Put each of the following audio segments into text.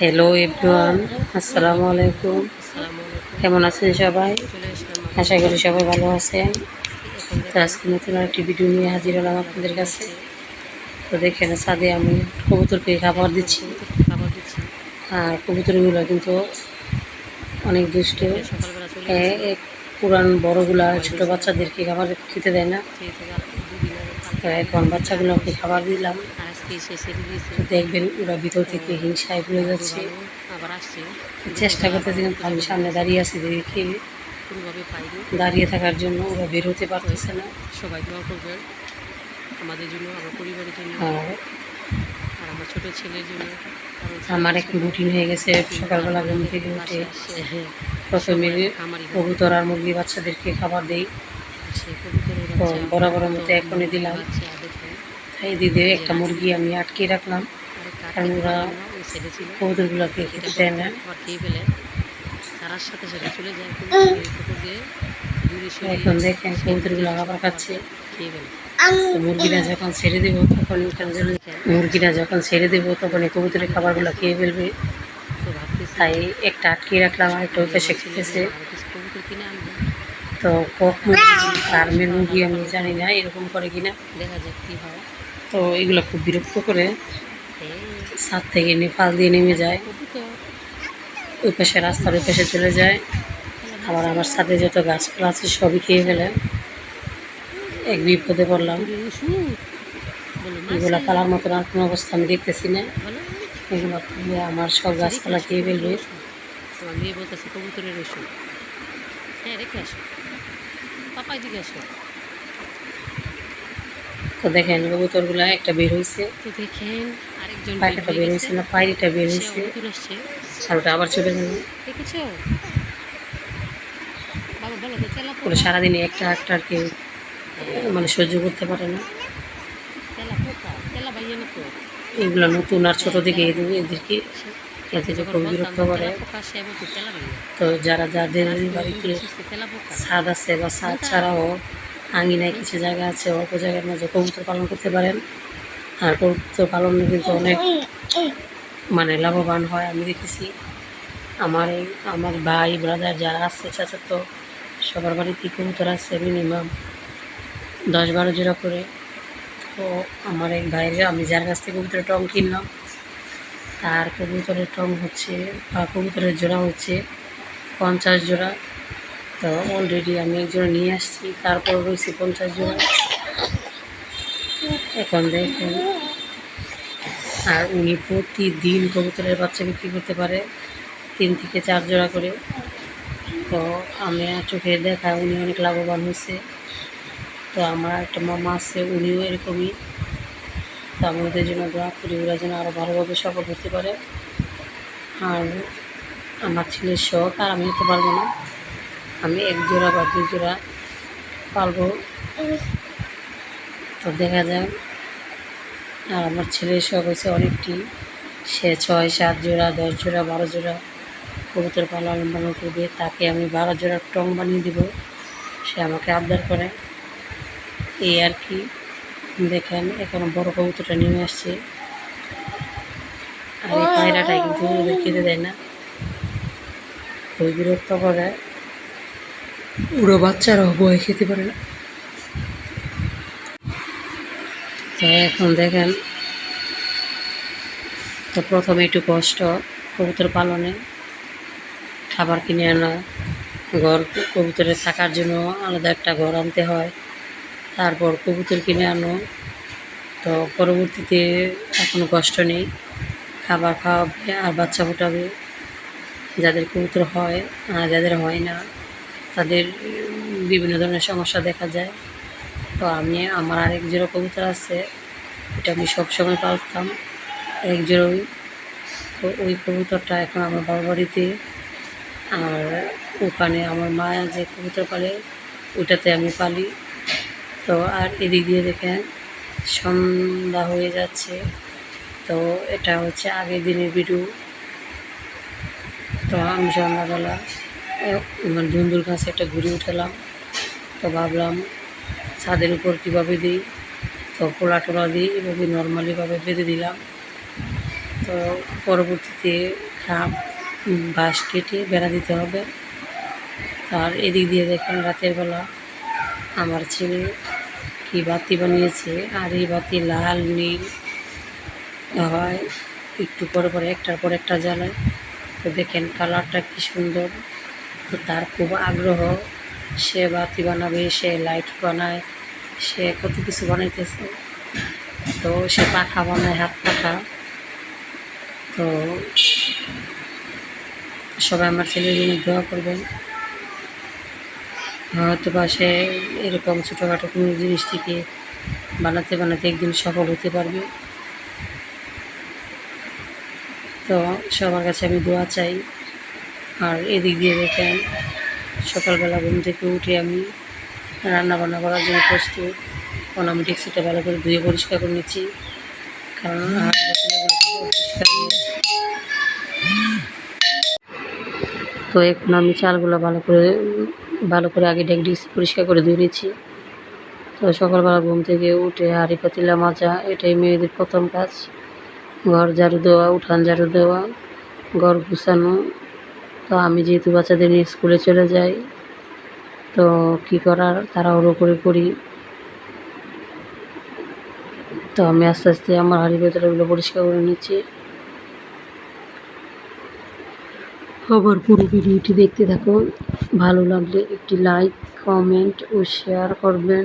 Hello everyone আসসালামু আলাইকুম কেমন আছেন সবাই? আশা করি সবাই ভালো আছেন। তো আজকে নতুন একটি ভিডিও নিয়ে হাজির হলাম আপনাদের কাছে। তো দেখেন, ছাদে আমি কবুতরকে খাবার দিচ্ছি। খাবার দিচ্ছি আর কবুতরগুলো কিন্তু অনেক দুষ্ট। পুরান বড়গুলা ছোট বাচ্চাদেরকে খাবার খেতে দেয় না খেয়ে থেকে আর দুদিন আগে তো এখন বাচ্চাগুলোকে খাবার দিলাম। দেখবেন ওরা ভিতর থেকে হিংসায় ভুলে যাচ্ছে। ভালো, আবার আসছে। চেষ্টা করতেছি কিন্তু আমি সামনে দাঁড়িয়ে আছি দেখি। দাঁড়িয়ে থাকার জন্য ওরা বেরোতে পারতেছে না। সবাই দোয়া করবেন। আমাদের জন্য আমার পরিবারের জন্য। আর আমার ছোট ছেলের জন্য। আমার রুটিন হয়ে গেছে। সকালবেলা ঘুম থেকে উঠে হ্যাঁ, প্রথমে কবুতর আর মুরগি বাচ্চাদেরকে খাবার দেই। তো বরাবরের মতো এখনই দিলাম। তাই দিদি একটা মুরগি আমি আটকে রাখলাম কারণ ওরা কবুতরগুলোকে খেতে দেয় না। তারার সাথে সাথে চলে যায় এখন দেখেন কবুতরগুলো আবার খাচ্ছে। মুরগিটা যখন ছেড়ে দেবো তখন মুরগিটা যখন ছেড়ে দেবো তখন এই কবুতরের খাবারগুলো খেয়ে ফেলবে। তাই একটা আটকে রাখলাম আর একটা ওই পাশে খেতেছে। তো কখন ফার্মের মুরগি আমি জানি না এরকম করে কিনা। দেখা যাক কী হয়। তো এগুলো খুব বিরক্ত করে এই ছাদ থেকে নেপাল দিয়ে নেমে যায়। ওই পাশে রাস্তার ওই পাশে চলে যায়। আবার আমার ছাদে যত গাছপালা আছে সবই খেয়ে ফেলে। এক বিপদে পড়লাম। এগুলো পালার মতন আর কোনো অবস্থা আমি দেখতেছি না। এগুলো আমার সব গাছপালা খেয়ে ফেলবে। মেয়ে বলতেছে কবুতরের ওষুধ। হ্যাঁ রেখে আসো। পাপাই দিকে আসো তো দেখেন কবুতরগুলো একটা বের হয়েছে তো দেখেন আরেকজন পায়রাটা বের হয়েছে না পায়রিটা বের হয়েছে আর ওটা আবার চলে গেল। দেখেছ? ওরা সারাদিনে একটা একটা আর কেউ মানে সহ্য করতে পারে না। এগুলো নতুন আর ছোটো থেকে এদের এদেরকে এতে যে খুব বিরক্ত করে, তো যারা যাদের বাড়িতে ছাদ আছে বা ছাদ ছাড়াও আঙ্গিনায় কিছু জায়গা আছে, অল্প জায়গার মাঝে কবুতর পালন করতে পারেন। আর কবুতর পালন কিন্তু অনেক মানে লাভবান হয়, আমি দেখেছি। আমার এই, আমার ভাই ব্রাদার যারা আছে চাচা তো সবার বাড়িতে কবুতর আছে মিনিমাম দশ বারো জোড়া করে। তো আমার এক ভাইয়ের, আমি যার কাছ থেকে কবুতরের টং কিনলাম তার কবুতরের টং হচ্ছে বা কবুতরের জোড়া হচ্ছে পঞ্চাশ জোড়া। তো অলরেডি আমি এক জোড়া নিয়ে আসছি, তারপর রয়েছে পঞ্চাশ জোড়া। এখন দেখেন। আর উনি প্রতিদিন কবুতরের বাচ্চা বিক্রি করতে পারে তিন থেকে চার জোড়া করে। তো আমি চোখে দেখা, উনি অনেক লাভবান হয়েছে। তো আমার একটা মামা আছে, উনিও এরকমই। তো আমি ওদের জন্য দোয়া করি, ওরা যেন আরও ভালোভাবে সফল হতে পারে। আর আমার ছেলের শখ, আর আমি হতে পারব না। আমি এক জোড়া বা দুই জোড়া পালবো। তো দেখা যায় আর আমার ছেলের শখ হয়েছে অনেকটি। সে ছয়, সাত জোড়া, দশ জোড়া, বারো জোড়া কবুতর পালন পালন করবে তাকে আমি বারো জোড়া টং বানিয়ে দিব। সে আমাকে আবদার করে। এই আর কি। দেখেন, এখন বড় কবুতরটা নেমে আসছে। আর এই পায়রাটাই কিন্তু ওদের খেতে দেয় না। খুবই বিরক্ত করে। পুরো বাচ্চারাও বয়ে খেতে পারে না। তো এখন দেখেন, তো প্রথমে একটু কষ্ট কবুতর পালনে। খাবার কিনে আনা, ঘর কবুতরে থাকার জন্য আলাদা একটা ঘর আনতে হয়। তারপর কবুতর কিনে আনো। তো পরবর্তীতে কোনো কষ্ট নেই। খাবার খাওয়াবে আর বাচ্চা ফোটাবে। যাদের কবুতর হয়, আর যাদের হয় না, তাদের বিভিন্ন ধরনের সমস্যা দেখা যায়। তো আমি, আমার আরেক জোড়া কবুতর আছে, এটা আমি সবসময় পালতাম। এক জোড়াই। তো ওই কবুতরটা এখন আমার বাবার বাড়িতে। আর ওখানে আমার মা যে কবুতর পালে, ওইটাতে আমি পালি। তো আর এদিক দিয়ে দেখেন সন্ধ্যা হয়ে যাচ্ছে। তো এটা হচ্ছে আগের দিনের ভিডিও। তো আমি সন্ধ্যাবেলা মানে ধুন্দুল গাছে একটা ঘুরে উঠালাম। তো ভাবলাম ছাদের উপর কীভাবে দিই? তো পোলা টোলা দিই এভাবে নর্মালিভাবে বেঁধে দিলাম। তো তো পরবর্তীতে খাপ বাঁশ কেটে বেড়া দিতে হবে। আর এদিক দিয়ে দেখেন রাতের বেলা আমার ছেলে কি বাতি বানিয়েছে? আর এই বাতি লাল, নীল হয়, একটু পরে পরে, একটার পর একটা জ্বালায়। তো দেখেন কালারটা কি সুন্দর। তো তার খুব আগ্রহ। সে বাতি বানাবে, সে লাইট বানায়, সে কত কিছু বানাইতেছে। তো সে পাখা বানায়, হাত পাখা। তো সবাই আমার ছেলের জন্য দোয়া করবেন। হয়তো সে এরকম ছোটোখাটো কোনো জিনিস থেকে বানাতে বানাতে একদিন সফল হতে পারবে। তো সবার কাছে আমি দোয়া চাই। আর এদিক দিয়ে দেখেন, সকালবেলা ঘুম থেকে উঠে আমি রান্না বান্না করার জন্য প্রস্তুত। এখন আমি ডেক্সিটা ভালো করে ধুয়ে পরিষ্কার করে নিচ্ছি। কারণ। তো এখন আমি চালগুলো ভালো করে ভালো করে আগে ডেক ডিক্সি পরিষ্কার করে ধুয়ে নিচ্ছি। তো সকালবেলা ঘুম থেকে উঠে হাঁড়ি পাতিলা মাজা, এটাই মেয়েদের প্রথম কাজ। ঘর ঝাড়ু দেওয়া, উঠান ঝাড়ু দেওয়া, ঘর গুছানো। তো আমি যেহেতু বাচ্চাদের নিয়ে স্কুলে চলে যাই, তো কী করার তারা তাড়াহুড়ো করে করি। তো আমি আস্তে আস্তে আমার হাঁড়ি ভেতরেগুলো পরিষ্কার করে নিচ্ছি। আবার পুরো ভিডিওটি দেখতে থাকুন ভালো লাগলে একটি লাইক কমেন্ট ও শেয়ার করবেন।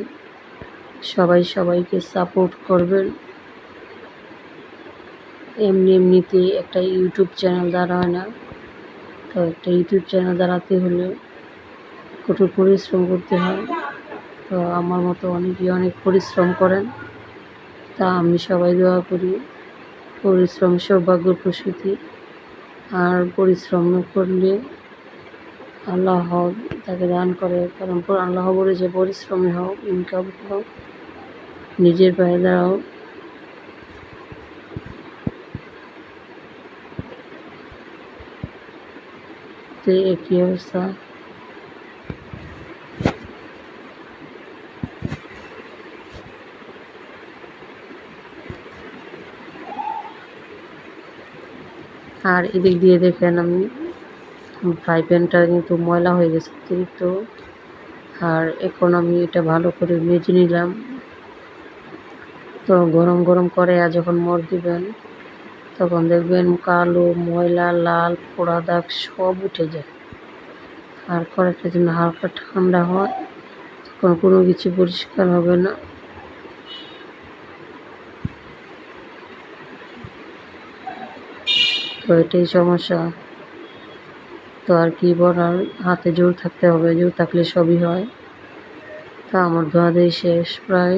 সবাই সবাইকে সাপোর্ট করবেন। এমনি এমনিতে একটা ইউটিউব চ্যানেল দাঁড়ায় না। তো একটা ইউটিউব চ্যানেল দাঁড়াতে হলে কঠোর পরিশ্রম করতে হয়। তো আমার মতো অনেকেই অনেক পরিশ্রম করেন। তা আমি সবাই দোয়া করি। পরিশ্রম, সৌভাগ্য, প্রসূতি। আর পরিশ্রম করলে আল্লাহ তাকে দান করে। কারণ আল্লাহ বলে যে পরিশ্রমী হোক ইনকাম হোক নিজের পায়ে দাঁড়াও। একই অবস্থা। আর এদিক দিয়ে দেখেন আমি ফ্রাই প্যানটা কিন্তু ময়লা হয়ে গেছে অতিরিক্ত। আর এখন আমি এটা ভালো করে মেজে নিলাম। তো গরম গরম করে আর যখন মর দিবেন, তখন দেখবেন কালো, ময়লা, লাল, পোড়া দাগ সব উঠে যায়। আর কড়াইটা যেন হালকা ঠান্ডা হয়, তখন কোনো কিছু পরিষ্কার হবে না। তো এটাই সমস্যা। তো আর কি বলার, হাতে জোর থাকতে হবে, জোর থাকলে সবই হয়। তা আমার ধোয়া দিয়ে শেষ প্রায়।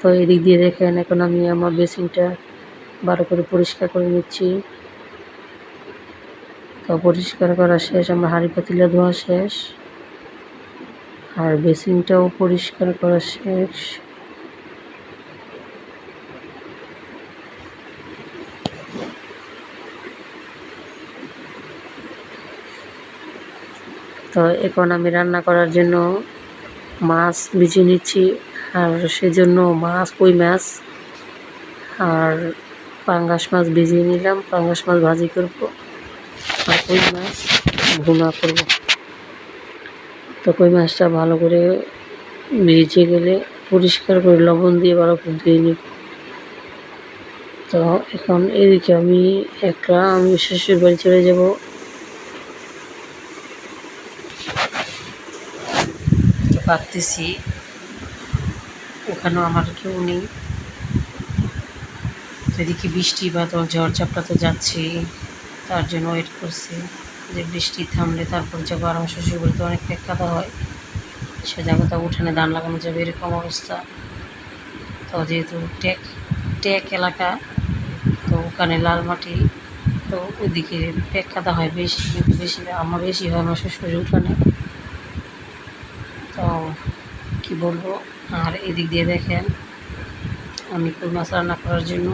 তো এদিক দিয়ে দেখেন, এখন আমি আমার বেসিনটা ভালো করে পরিষ্কার করে নিচ্ছি। পরিষ্কার করা শেষ, আমার হাঁড়ি পাতিলা ধোয়া শেষ। আর বেসিনটাও পরিষ্কার করা শেষ। তো এখন আমি রান্না করার জন্য মাছ ভিজিয়ে নিচ্ছি, আর সেজন্য মাছ, কই মাছ, আর পাঙ্গাস মাছ ভিজিয়ে নিলাম। পাঙ্গাস মাছ ভাজি করব। কই মাছ? ভুনা করব। তো কই মাছটা ভালো করে ভেজে গেলে পরিষ্কার করে লবণ দিয়ে ভালো করে ধুয়ে নিব। তো এখন এদিকে আমি একটা আমি শ্বশুর বাড়ি চলে যাব। ভাবতেছি ওখানেও আমার কেউ নেই। এদিকে বৃষ্টি বা তো ঝড় ঝাপটা তো যাচ্ছে তার জন্য ওয়েট করছি যে বৃষ্টি থামলে তারপর যাব আর আমার শ্বশুর বাড়িতে অনেক কাদা হয়, সে জায়গাটা উঠানে ধান লাগানো যাবে এরকম অবস্থা। তো যেহেতু টেক টেক এলাকা, তো ওখানে লাল মাটি, তো ওইদিকে পেক হয় বেশি, কিন্তু বেশি আমার বেশি হয় আমার শ্বশুরের উঠানে তো কি বলব? আর এদিক দিয়ে দেখেন, আমি কই মাছ রান্না করার জন্য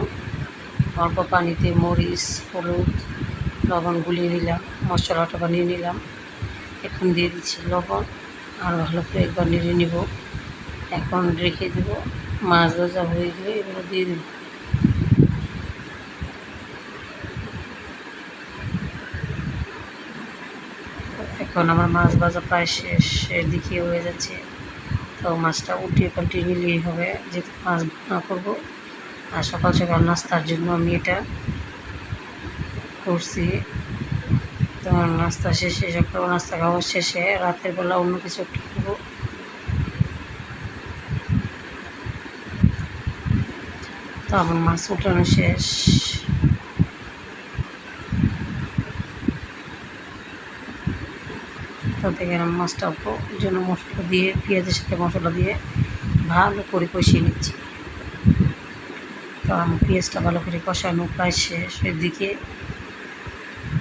অল্প পানিতে মরিচ, হলুদ লবণ গুলিয়ে নিলাম, মশলাটা বানিয়ে নিলাম। এখন দিয়ে দিচ্ছি লবণ, আর ভালো করে একবার নেড়ে নিব। এখন রেখে দেব, মাছ ভাজা হয়ে গেলে এগুলো দিয়ে দেব। এখন আমার মাছ ভাজা প্রায় শেষের দিকে হয়ে যাচ্ছে। তো মাছটা উঠিয়ে পাল্টিয়ে নিলেই হবে, যেহেতু মাছ না করব। আর সকাল সকাল নাস্তার জন্য আমি এটা করছি। তো নাস্তা শেষে সকাল নাস্তা খাওয়া শেষে, রাতের বেলা অন্য কিছু একটু করব তো আমার মাছ উঠানো শেষ। তো দেখেন আমি মাছটা জন্য মশলা দিয়ে, পেঁয়াজের সাথে মশলা দিয়ে ভালো করে কষিয়ে নিচ্ছি। তো আমার পেঁয়াজটা ভালো করে কষানো প্রায় শেষের দিকে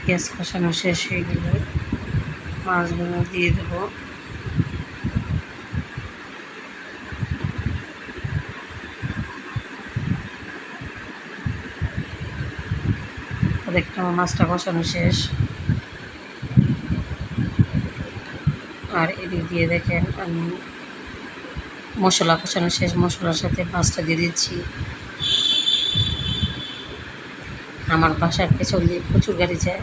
পেঁয়াজ কষানো শেষ হয়ে গেলে মাছগুলো দিয়ে দেবো। দেখতে আমার মাছটা কষানো শেষ। আর এদিক দিয়ে দেখেন আমি মশলা কষানো শেষ, মশলার সাথে মাছটা দিয়ে দিচ্ছি। আমার বাসার পেছন দিয়ে প্রচুর গাড়ি যায়।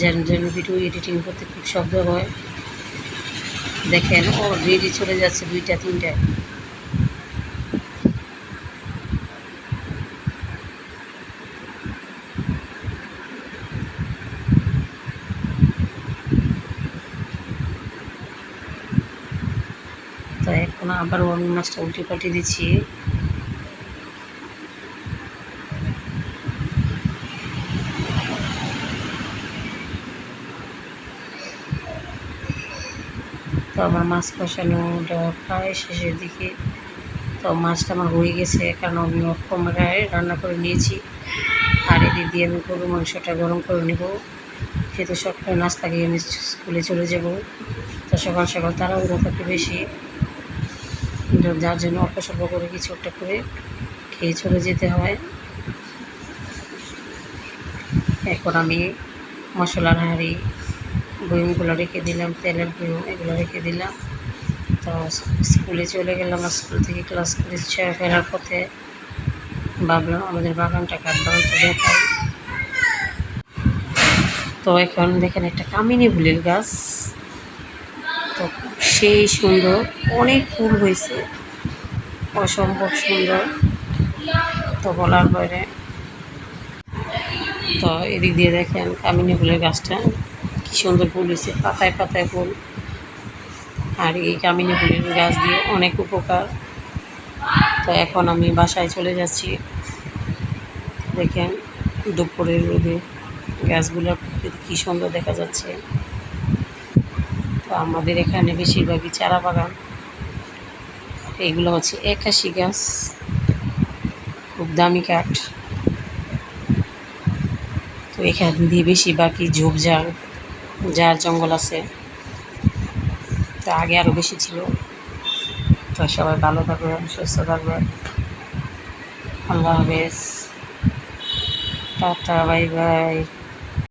যেন যেন ভিডিও এডিটিং করতে খুব শব্দ হয়। দেখেন, ও রেডি চলে যাচ্ছে দুইটা তিনটায় তো এখন আবার অন্য মাছটা উল্টে পাল্টে দিচ্ছি। আমার মাছ কষানোটা প্রায় শেষের দিকে। তো মাছটা আমার হয়ে গেছে, কারণ আমি কম গায়ে রান্না করে নিয়েছি। আর এদিক দিয়ে আমি গরু মাংসটা গরম করে নেব। যেহেতু সকালে নাস্তা খেয়ে আমি স্কুলে চলে যাব, তো সকাল সকাল তাড়াহুড়ো থাকে বেশি। যার জন্য অল্প স্বল্প করে কিছু একটা করে খেয়ে চলে যেতে হয়। এখন আমি মশলার হাঁড়ি বয়মগুলো রেখে দিলাম, তেলের বয়ম এগুলো রেখে দিলাম। তো স্কুলে চলে গেলাম, স্কুল থেকে ক্লাস করে ফেরার পথে ভাবলাম আমাদের বাগানটা কাঠ বাগানটা দেখাই। তো এখন দেখেন একটা কামিনী ফুলের গাছ। তো সেই সুন্দর, অনেক ফুল হয়েছে, অসম্ভব সুন্দর। তো বলার বাইরে। তো এদিক দিয়ে দেখেন কামিনী ফুলের গাছটা। কি সুন্দর ফুল হয়েছে, পাতায় পাতায় ফুল। আর এই কামিনী ফুলের গাছ দিয়ে অনেক উপকার। তো এখন আমি বাসায় চলে যাচ্ছি। দেখেন দুপুরের রোদে গাছগুলো কি সুন্দর দেখা যাচ্ছে। তো আমাদের এখানে বেশিরভাগই চারা বাগান। এগুলো হচ্ছে একাশি গাছ। খুব দামি কাঠ। তো এখান দিয়ে বেশিরভাগই ঝোপঝাড়। যার জঙ্গল আছে, তা আগে আরও বেশি ছিল। তো সবাই ভালো থাকবেন সুস্থ থাকবেন আল্লাহ হাফেজ। Tata, bye bye.